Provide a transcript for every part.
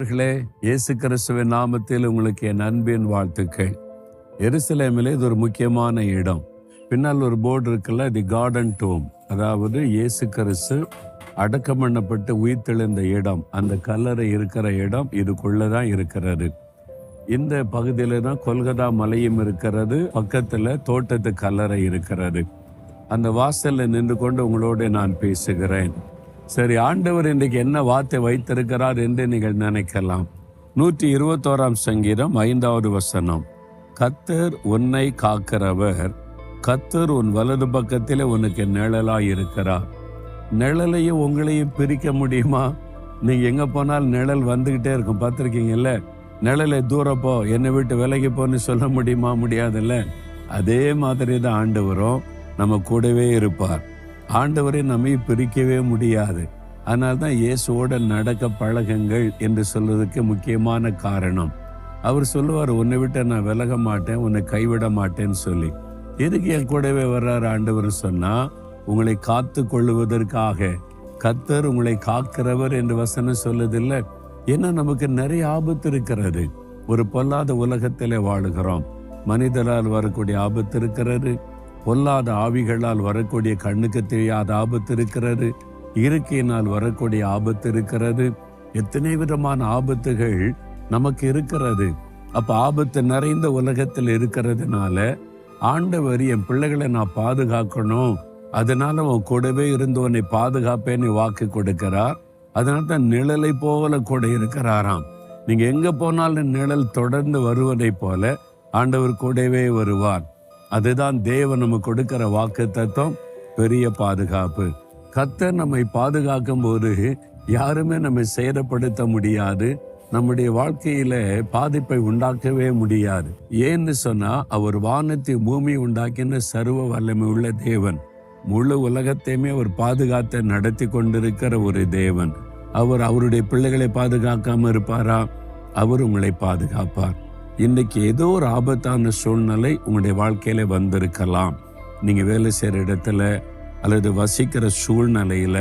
அவர்களே இயேசு கிறிஸ்துவின் நாமத்தில் உங்களுக்கு என் அன்பின் வாழ்த்துக்கள். எருசலேமிலே இது ஒரு முக்கியமான இடம். பின்னால் ஒரு போர்டு இருக்குல்ல தி கார்டன் டோம். அதாவது இயேசு கிறிஸ்து அடக்கம் பண்ணப்பட்டு உயிர்த்தெழுந்த இடம். அந்த கல்லறை இருக்கிற இடம் இதுக்குள்ளே தான் இருக்கிறது. இந்த பகுதியில் தான் கொல்கத்தா மலையும் இருக்கிறது. பக்கத்தில் தோட்டத்து கல்லறை இருக்கிறது. அந்த வாசலில் நின்று கொண்டு உங்களோடு நான் பேசுகிறேன். சரி ஆண்டவர் இன்றைக்கு என்ன வார்த்தை வைத்திருக்கிறார் என்று நீங்கள் நினைக்கலாம். நூற்றி இருபத்தோராம் சங்கீதம் ஐந்தாவது வசனம். கத்தர் உன்னை காக்கிறவர் கத்தர் உன் வலது பக்கத்தில் உனக்கு நிழலாக இருக்கிறார் நிழலையும் உங்களையும் பிரிக்க முடியுமா? நீங்கள் எங்கே போனாலும் நிழல் வந்துக்கிட்டே இருக்கும் பார்த்துருக்கீங்கல்ல? நிழலை தூரம் போ என்னை விட்டு விலகி போன்னு சொல்ல முடியுமா? முடியாதுல்ல? அதே மாதிரி தான் ஆண்டவரும் நம்ம கூடவே இருப்பார். ஆண்டவரை நம்மை பிரிக்கவே முடியாது. அதனால தான் இயேசுவோட நடக்க பழகங்கள் என்று சொல்றதுக்கு முக்கியமான காரணம். அவர் சொல்லுவார் உன்னை விட்டு நான் விலக மாட்டேன் உன்னை கைவிட மாட்டேன்னு சொல்லி. எதுக்கு என் கூடவே வர்றார் ஆண்டவர் சொன்னா உங்களை காத்து கொள்ளுவதற்காக கத்தர் உங்களை காக்கிறவர் என்று வசனம் சொல்லதில்லை. ஏன்னா நமக்கு நிறைய ஆபத்து இருக்கிறது. ஒரு பொல்லாத உலகத்திலே வாழுகிறோம். மனிதரால் வரக்கூடிய ஆபத்து இருக்கிறது. பொல்லாத ஆவிகளால் வரக்கூடிய கண்ணுக்கு தெரியாத ஆபத்து இருக்கிறது. இயற்கையினால் வரக்கூடிய ஆபத்து இருக்கிறது. எத்தனை விதமான ஆபத்துகள் நமக்கு இருக்கிறது. அப்ப ஆபத்து நிறைந்த உலகத்தில் இருக்கிறதுனால ஆண்டவர் என் பிள்ளைகளை நான் பாதுகாக்கணும். அதனால உன் கூடவே இருந்து உன்னை பாதுகாப்பேன்னு வாக்கு கொடுக்கிறார். அதனால தான் நிழலை போல கூட இருக்கிறாராம். நீங்க எங்க போனாலும் நிழல் தொடர்ந்து வருவதை போல ஆண்டவர் கூடவே வருவார். அதுதான் தேவன் நம்ம கொடுக்கிற வாக்கு தத்துவம் பெரிய பாதுகாப்பு. கத்தர் நம்மை பாதுகாக்கும் போது யாருமே நம்மை சேதப்படுத்த முடியாது. நம்முடைய வாழ்க்கையில பாதிப்பை உண்டாக்கவே முடியாது. ஏன்னு சொன்னா அவர் வானத்தை பூமி உண்டாக்கின சர்வ வல்லமை உள்ள தேவன். முழு உலகத்தையுமே அவர் பாதுகாத்த நடத்தி கொண்டிருக்கிற ஒரு தேவன். அவர் அவருடைய பிள்ளைகளை பாதுகாக்காம இருப்பாரா? அவர் உங்களை பாதுகாப்பார். இன்னைக்கு ஏதோ ஒரு ஆபத்தான சூழ்நிலை உங்களுடைய வாழ்க்கையில வந்திருக்கலாம். நீங்க வேலை செய்யற இடத்துல அல்லது வசிக்கிற சூழ்நிலையில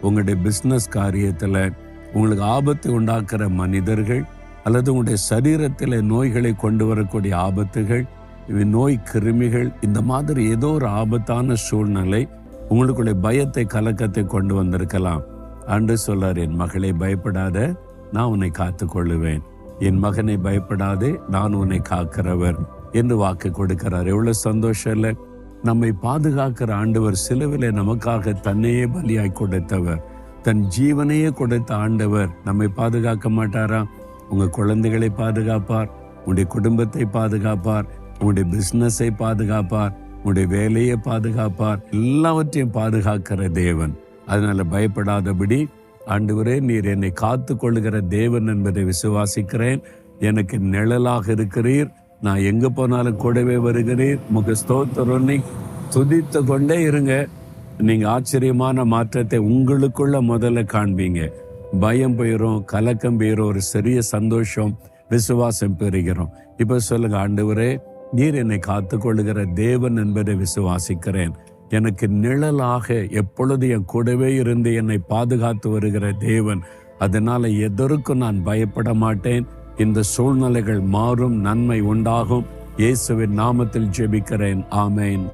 உங்களுடைய பிஸ்னஸ் காரியத்துல உங்களுக்கு ஆபத்தை உண்டாக்குற மனிதர்கள் அல்லது உங்களுடைய சரீரத்தில் நோய்களை கொண்டு வரக்கூடிய ஆபத்துகள் இவை நோய் கிருமிகள் இந்த மாதிரி ஏதோ ஒரு ஆபத்தான சூழ்நிலை உங்களுக்குள்ள பயத்தை கலக்கத்தை கொண்டு வந்திருக்கலாம். அன்று சொல்லார் என் மகளை பயப்படாத நான் உன்னை காத்து கொள்ளுவேன் என் மகனை பயப்படாதே நான் உன்னை காக்கிறவர் என்று வாக்கு கொடுக்கிறார். எவ்வளவு சந்தோஷம் இல்லை. நம்மை பாதுகாக்கிற ஆண்டவர் சிலுவிலே நமக்காக தன்னையே பலியாய் கொடுத்தவர். தன் ஜீவனையே கொடுத்த ஆண்டவர் நம்மை பாதுகாக்க மாட்டாரா? உங்க குழந்தைகளை பாதுகாப்பார் உங்களுடைய குடும்பத்தை பாதுகாப்பார் உங்களுடைய பிசினஸை பாதுகாப்பார் உங்களுடைய வேலையை பாதுகாப்பார். எல்லாவற்றையும் பாதுகாக்கிற தேவன். அதனால பயப்படாதபடி ஆண்டவரே நீர் என்னை காத்து கொள்ளுகிற தேவன் என்பதை விசுவாசிக்கிறேன். எனக்கு நிழலாக இருக்கிறீர். நான் எங்க போனாலும் கூடவே வருகிறீர். முக ஸ்தோத்திரனை துதித்து கொண்டே இருங்க. நீங்க ஆச்சரியமான மாற்றத்தை உங்களுக்குள்ள முதல்ல காண்பீங்க. பயம் போயிடும் கலக்கம் போயிடும் ஒரு சிறிய சந்தோஷம் விசுவாசம் பெறுகிறோம். இப்ப சொல்லுங்க ஆண்டவரே நீர் என்னை காத்து கொள்ளுகிற தேவன் என்பதை விசுவாசிக்கிறேன். எனக்கு நிழலாக எப்பொழுது என் கூடவே இருந்து என்னை பாதுகாத்து வருகிற தேவன் அதனால எதற்கும் நான் பயப்பட மாட்டேன். இந்த சூழ்நிலைகள் மாறும் நன்மை உண்டாகும். இயேசுவின் நாமத்தில் ஜெபிக்கிறேன். ஆமேன்.